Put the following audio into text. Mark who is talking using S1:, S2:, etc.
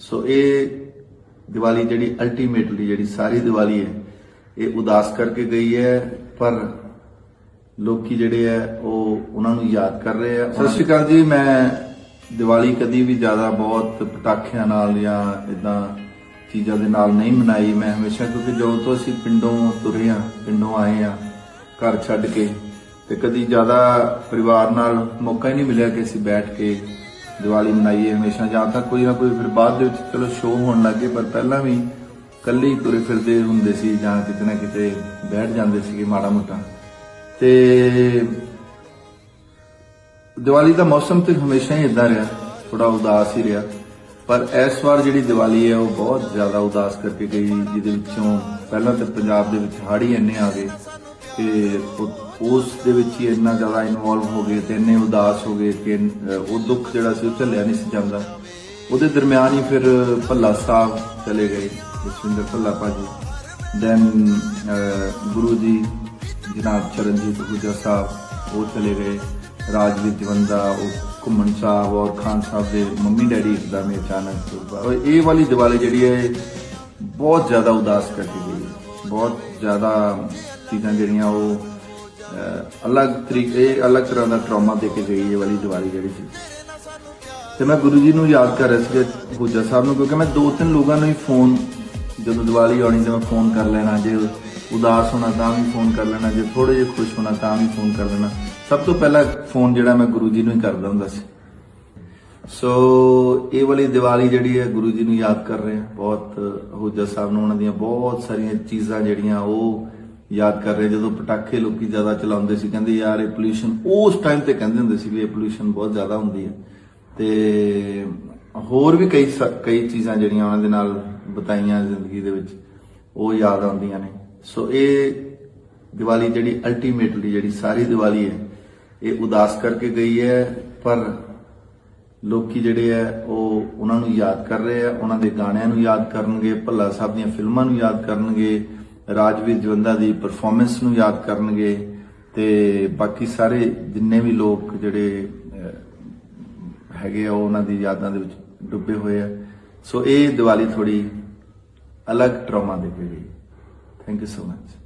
S1: ਸੋ ਇਹ ਦੀਵਾਲੀ ਜਿਹੜੀ ਅਲਟੀਮੇਟਲੀ ਜਿਹੜੀ ਸਾਰੀ ਦੀਵਾਲੀ ਹੈ, ਇਹ ਉਦਾਸ ਕਰਕੇ ਗਈ ਹੈ, ਪਰ ਲੋਕੀ ਜਿਹੜੇ ਆ ਉਹ ਉਹਨਾਂ ਨੂੰ ਯਾਦ ਕਰ ਰਹੇ ਆ ਸਤਿ ਸ਼੍ਰੀ ਅਕਾਲ ਜੀ, ਮੈਂ ਦੀਵਾਲੀ ਕਦੀ ਵੀ ਜ਼ਿਆਦਾ ਬਹੁਤ ਪਟਾਖਿਆਂ ਨਾਲ ਜਾਂ ਇਦਾਂ ਚੀਜ਼ਾਂ ਦੇ ਨਾਲ ਨਹੀਂ ਮਨਾਈ। ਮੈਂ ਹਮੇਸ਼ਾ, ਕਿਉਂਕਿ ਜਦੋਂ ਤੋਂ ਅਸੀਂ ਪਿੰਡੋਂ ਤੁਰੇ ਆ ਪਿੰਡੋਂ ਆਏ ਆ ਘਰ ਛੱਡ ਕੇ, ਤੇ ਕਦੀ ਜ਼ਿਆਦਾ ਪਰਿਵਾਰ ਨਾਲ ਮੌਕਾ ਹੀ ਨਹੀਂ ਮਿਲਿਆ ਕਿ ਅਸੀਂ ਬੈਠ ਕੇ ਦੀਵਾਲੀ ਮਨਾਈਏ ਹਮੇਸ਼ਾ ਜਾਂ ਤਾਂ ਕੋਈ ਨਾ ਕੋਈ ਫਿਰ ਬਾਅਦ ਦੇ ਵਿੱਚ ਚਲੋ ਸ਼ੋਅ ਹੋਣ ਲੱਗੇ ਪਰ ਪਹਿਲਾਂ ਵੀ ਕੱਲੇ ਤੁਰੇ ਫਿਰਦੇ ਹੁੰਦੇ ਸੀ ਜਾਂ ਕਿਤੇ ਨਾ ਕਿਤੇ ਬੈਠ ਜਾਂਦੇ ਸੀਗੇ ਮਾੜਾ ਮੋਟਾ। ਤੇ ਦੀਵਾਲੀ ਦਾ ਮੌਸਮ ਤੇ ਹਮੇਸ਼ਾ ਹੀ ਇਦਾਂ ਰਿਹਾ ਥੋੜਾ ਉਦਾਸ ਹੀ ਰਿਹਾ। ਪਰ ਇਸ ਵਾਰ ਜਿਹੜੀ ਦੀਵਾਲੀ ਹੈ, ਉਹ ਬਹੁਤ ਜ਼ਿਆਦਾ ਉਦਾਸ ਕਰਕੇ ਗਈ, ਜਿਹਦੇ ਵਿੱਚੋਂ ਪਹਿਲਾਂ ਤਾਂ ਪੰਜਾਬ ਦੇ ਵਿੱਚ ਹਾੜੀ ਇੰਨੇ ਆ ਗਏ ਤੇ ਉਸ ਦੇ ਵਿੱਚ ਹੀ ਇੰਨਾ ਜ਼ਿਆਦਾ ਇਨਵੋਲਵ ਹੋ ਗਏ ਤੇ ਇੰਨੇ ਉਦਾਸ ਹੋ ਗਏ ਕਿ ਉਹ ਦੁੱਖ ਜਿਹੜਾ ਸੀ ਉਹ ਝੱਲਿਆ ਨਹੀਂ ਸੀ ਜਾਂਦਾ। ਉਹਦੇ ਦਰਮਿਆਨ ਹੀ ਫਿਰ ਭੱਲਾ ਸਾਹਿਬ ਚਲੇ ਗਏ, ਜਸਵਿੰਦਰ ਭੱਲਾ ਭਾਜੀ। ਦੈਨ ਗੁਰੂ ਜੀ, ਜਨਾਬ ਚਰਨਜੀਤ ਹੁਜਾ ਸਾਹਿਬ, ਉਹ ਚਲੇ ਗਏ। ਰਾਜਵੀਰ ਜਵੰਦਾ ਉਹ ਘੁੰਮਣ ਸਾਹਿਬ ਔਰ ਖਾਨ ਸਾਹਿਬ ਦੇ ਮੰਮੀ ਡੈਡੀ ਇੱਕਦਮ ਹੀ ਅਚਾਨਕ ਇਹ ਵਾਲੀ ਦੀਵਾਲੀ ਜਿਹੜੀ ਹੈ, ਬਹੁਤ ਜ਼ਿਆਦਾ ਉਦਾਸ ਕਰਦੀ ਗਈ। ਹੈ। ਬਹੁਤ ਜ਼ਿਆਦਾ ਚੀਜ਼ਾਂ ਜਿਹੜੀਆਂ ਉਹ ਅਲੱਗ ਤਰੀਕੇ ਇਹ ਅਲੱਗ ਤਰ੍ਹਾਂ ਦਾ ਟਰਾਮਾ ਦੇ ਕੇ ਗਈ ਇਹ ਵਾਲੀ ਦੀਵਾਲੀ ਜਿਹੜੀ ਸੀ। ਤੇ ਮੈਂ ਗੁਰੂ ਜੀ ਨੂੰ ਯਾਦ ਕਰ ਰਿਹਾ ਸੀ ਹੁਜਾ ਸਾਹਿਬ ਨੂੰ, ਕਿਉਂਕਿ ਮੈਂ ਦੋ ਤਿੰਨ ਲੋਕਾਂ ਨੂੰ ਹੀ ਫੋਨ ਜਦੋਂ ਦੀਵਾਲੀ ਆਉਣੀ ਤੇ ਮੈਂ ਫੋਨ ਕਰ ਲੈਣਾ, ਜੇ ਉਦਾਸ ਹੋਣਾ ਤਾਂ ਵੀ ਫੋਨ ਕਰ ਲੈਣਾ, ਜੇ ਥੋੜੇ ਜਿਹਾ ਖੁਸ਼ ਹੋਣਾ ਤਾਂ ਵੀ ਫੋਨ ਕਰ ਲੈਣਾ। ਸਭ ਤੋਂ ਪਹਿਲਾਂ ਫੋਨ ਜਿਹੜਾ ਮੈਂ ਗੁਰੂ ਜੀ ਨੂੰ ਹੀ ਕਰਦਾ ਹੁੰਦਾ ਸੀ। ਸੋ ਇਹ ਵਾਲੀ ਦੀਵਾਲੀ ਜਿਹੜੀ ਹੈ, ਗੁਰੂ ਜੀ ਨੂੰ ਯਾਦ ਕਰ ਰਹੇ ਹਾਂ। ਬਹੁਤ ਹੁਜਾ ਸਾਹਿਬ ਨੂੰ ਉਹਨਾਂ ਦੀਆਂ ਬਹੁਤ ਸਾਰੀਆਂ ਚੀਜ਼ਾਂ ਜਿਹੜੀਆਂ ਉਹ ਯਾਦ ਕਰ ਰਹੇ ਜਦੋਂ ਪਟਾਕੇ ਲੋਕੀ ਜ਼ਿਆਦਾ ਚਲਾਉਂਦੇ ਸੀ, ਕਹਿੰਦੇ ਯਾਰ ਇਹ ਪੋਲੂਸ਼ਨ ਉਸ ਟਾਈਮ ਤੇ ਕਹਿੰਦੇ ਹੁੰਦੇ ਸੀ ਵੀ ਇਹ ਪੋਲੂਸ਼ਨ ਬਹੁਤ ਜ਼ਿਆਦਾ ਹੁੰਦੀ ਹੈ। ਤੇ ਹੋਰ ਵੀ ਕਈ ਸ- ਕਈ ਚੀਜ਼ਾਂ ਜਿਹੜੀਆਂ ਉਹਨਾਂ ਦੇ ਨਾਲ ਬਤਾਈਆਂ ਜ਼ਿੰਦਗੀ ਦੇ ਵਿੱਚ, ਉਹ ਯਾਦ ਆਉਂਦੀਆਂ ਨੇ। ਸੋ ਇਹ ਦੀਵਾਲੀ ਜਿਹੜੀ ਅਲਟੀਮੇਟਲੀ ਜਿਹੜੀ ਸਾਰੀ ਦੀਵਾਲੀ ਹੈ, ਇਹ ਉਦਾਸ ਕਰਕੇ ਗਈ ਹੈ, ਪਰ ਲੋਕੀ ਜਿਹੜੇ ਆ ਉਹ ਉਹਨਾਂ ਨੂੰ ਯਾਦ ਕਰ ਰਹੇ ਆ ਉਹਨਾਂ ਦੇ ਗਾਣਿਆਂ ਨੂੰ ਯਾਦ ਕਰਨਗੇ, ਭੱਲਾ ਸਾਹਿਬ ਦੀਆਂ ਫਿਲਮਾਂ ਨੂੰ ਯਾਦ ਕਰਨਗੇ ਰਾਜਵੀਰ ਜਵੰਦਾ ਦੀ ਪਰਫਾਰਮੈਂਸ ਨੂੰ ਯਾਦ ਕਰਨਗੇ ਤੇ ਬਾਕੀ ਸਾਰੇ ਜਿੰਨੇ ਵੀ ਲੋਕ ਜਿਹੜੇ ਹੈਗੇ ਆ ਉਹਨਾਂ ਦੀ ਯਾਦਾਂ ਦੇ ਵਿੱਚ ਡੁੱਬੇ ਹੋਏ ਆ। ਸੋ ਇਹ ਦੀਵਾਲੀ ਥੋੜੀ ਅਲੱਗ ਟਰਾਮਾ ਦੇ ਕੇ ਥੈਂਕ ਯੂ ਸੋ ਮਚ